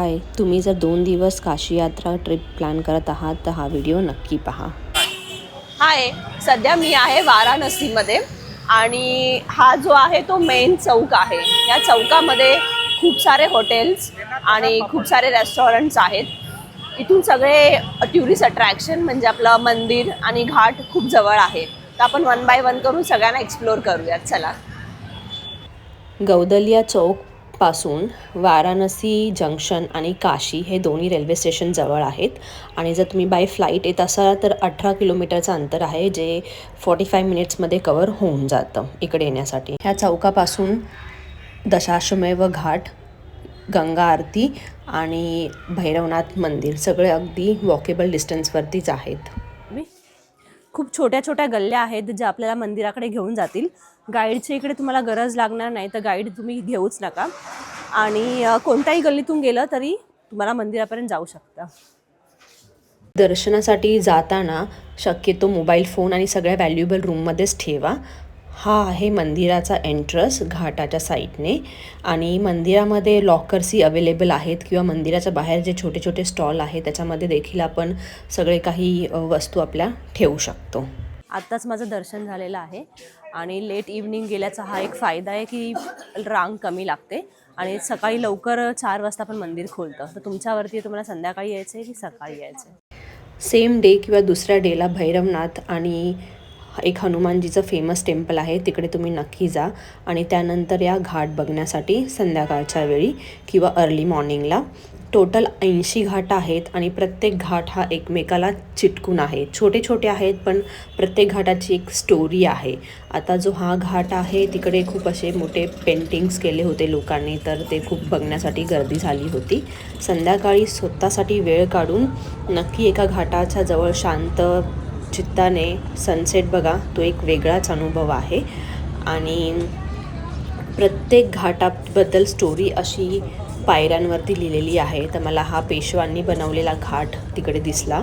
हाय. तुम्ही जर दोन दिवस काशी यात्रा ट्रिप प्लॅन करत आहात तर हा व्हिडिओ नक्की पहा. हाय. सध्या मी आहे वाराणसीमध्ये आणि हा जो आहे तो मेन चौक आहे. या चौकामध्ये खूप सारे हॉटेल्स आणि खूप सारे रेस्टॉरंट्स आहेत. इथून सगळे टुरिस्ट अट्रॅक्शन म्हणजे आपलं मंदिर आणि घाट खूप जवळ आहे. तर आपण वन बाय वन करून सगळ्यांना एक्सप्लोअर करूयात चला. गौदलिया पासून वाराणसी जंक्शन आणि काशी हे दोन्ही रेल्वे स्टेशन जवळ आहेत. आणि जर तुम्ही बाय फ्लाईट येत असाल तर अठरा किलोमीटरचं अंतर आहे जे फॉर्टी फाय मिनिट्समध्ये कवर होऊन जातं इकडे येण्यासाठी. ह्या चौकापासून दशाश्वमेव घाट गंगा आरती आणि भैरवनाथ मंदिर सगळे अगदी वॉकेबल डिस्टन्सवरतीच आहेत. खूप छोट्या छोट्या गल्ल्या आहेत ज्या आपल्याला मंदिराकडे घेऊन जातील. गाईडच्या इकडे तुम्हाला गरज लागणार नाही तर गाईड तुम्ही घेऊच नका. आणि कोणत्याही गल्लीतून गेलं तरी तुम्हाला मंदिरापर्यंत जाऊ शकता. दर्शनासाठी जाताना शक्यतो मोबाईल फोन आणि सगळ्या व्हॅल्युएबल रूममध्येच ठेवा. हा आहे मंदिराचा एंट्रस घाटाच्या साईडने आणि मंदिरामध्ये लॉकर्सही अवेलेबल आहेत किंवा मंदिराच्या बाहेर जे छोटे छोटे स्टॉल आहेत त्याच्यामध्ये देखील आपण सगळे काही वस्तू आपल्या ठेवू शकतो. आत्ताच माझं दर्शन झालेलं आहे आणि लेट इव्हनिंग गेल्याचा हा एक फायदा आहे की रांग कमी लागते आणि सकाळी लवकर चार वाजता पण मंदिर खोलतं. तर तुमच्यावरती तुम्हाला संध्याकाळी यायचं आहे की सकाळी यायचं आहे सेम डे किंवा दुसऱ्या डेला भैरवनाथ आणि एक हनुमानजीचं फेमस टेम्पल आहे तिकडे तुम्ही नक्की जा. आणि त्यानंतर या घाट बघण्यासाठी संध्याकाळच्या वेळी किंवा अर्ली मॉर्निंगला टोटल ऐंशी घाट आहेत आणि प्रत्येक घाट हा एकमेकाला चिटकून आहे. छोटे छोटे आहेत पण प्रत्येक घाटाची एक स्टोरी आहे. आता जो हा घाट आहे तिकडे खूप असे मोठे पेंटिंग्स केले होते लोकांनी तर ते खूप बघण्यासाठी गर्दी झाली होती. संध्याकाळी स्वतःसाठी वेळ काढून नक्की एका घाटाच्या जवळ शांत चित्ताने सनसेट बघा तो एक वेगळाच अनुभव आहे. आणि प्रत्येक घाटाबद्दल स्टोरी अशी पायऱ्यांवरती लिहिलेली आहे. तर मला हा पेशवांनी बनवलेला घाट तिकडे दिसला.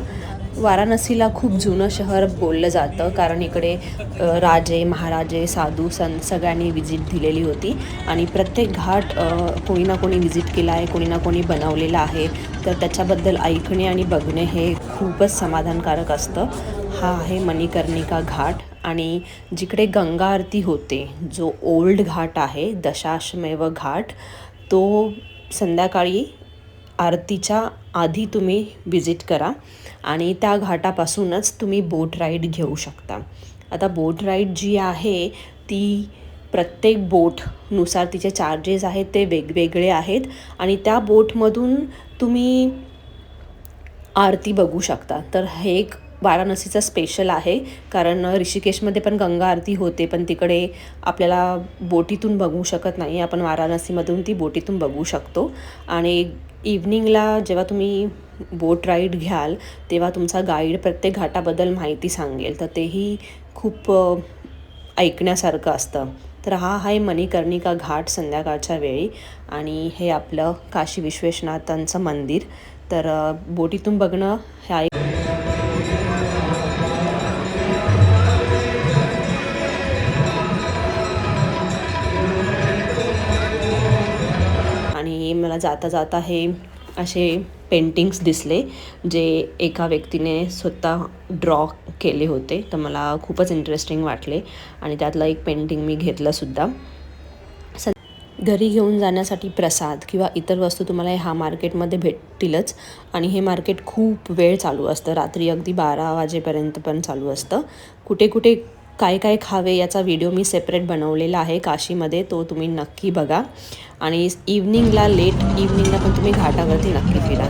वाराणसीला खूप जुनं शहर बोललं जातं कारण इकडे राजे महाराजे साधू संत सगळ्यांनी विजिट दिलेली होती. आणि प्रत्येक घाट कोणी ना कोणी विजिट केला आहे कोणी ना कोणी बनवलेला आहे. तर त्याच्याबद्दल ऐकणे आणि बघणे हे खूपच समाधानकारक असतं. हा आहे मणिकर्णिका घाट. आणि जिकडे गंगा आरती होते जो ओल्ड घाट आहे दशाश्मेव घाट तो संध्याकाळी आरतीच्या आधी तुम्ही विजिट करा आणि त्या घाटापासूनच तुम्ही बोट राईड घेऊ शकता. आता बोट राईड जी आहे ती प्रत्येक बोटनुसार तिचे चार्जेस आहेत ते वेगवेगळे आहेत आणि त्या बोटमधून तुम्ही आरती बघू शकता. तर हे एक वाराणसीचं स्पेशल आहे. कारण ऋषिकेशमध्ये पण गंगा आरती होते पण तिकडे आपल्याला बोटीतून बघू शकत नाही. आपण वाराणसीमधून ती बोटीतून बघू शकतो. आणि इव्हनिंगला जेव्हा तुम्ही बोट राईड घ्याल तेव्हा तुमचा गाईड प्रत्येक घाटाबद्दल माहिती सांगेल. तर तेही खूप ऐकण्यासारखं असतं. तर हा आहे मणिकर्णिका घाट संध्याकाळच्या वेळी. आणि हे आपलं काशी विश्वेशनाथांचं मंदिर. तर बोटीतून बघणं ह्या मला जाता जाता हे असे पेंटिंग्स दिसले जे एका व्यक्तीने स्वतः ड्रॉ केले होते. तर मला खूपच इंटरेस्टिंग वाटले आणि त्यातलं एक पेंटिंग मी घेतलंसुद्धा स घरी घेऊन जाण्यासाठी प्रसाद किंवा इतर वस्तू तुम्हाला ह्या मार्केटमध्ये भेटतीलच. आणि हे मार्केट खूप वेळ चालू असतं. रात्री अगदी बारा वाजेपर्यंत पण चालू असतं. कुठे कुठे काय काय खावे याचा व्हिडिओ मी सेपरेट बनवलेला आहे काशीमध्ये तो तुम्ही नक्की बघा. आणि इव्हनिंगला लेट इव्हनिंगला पण तुम्ही घाटावरती नक्की फिरा.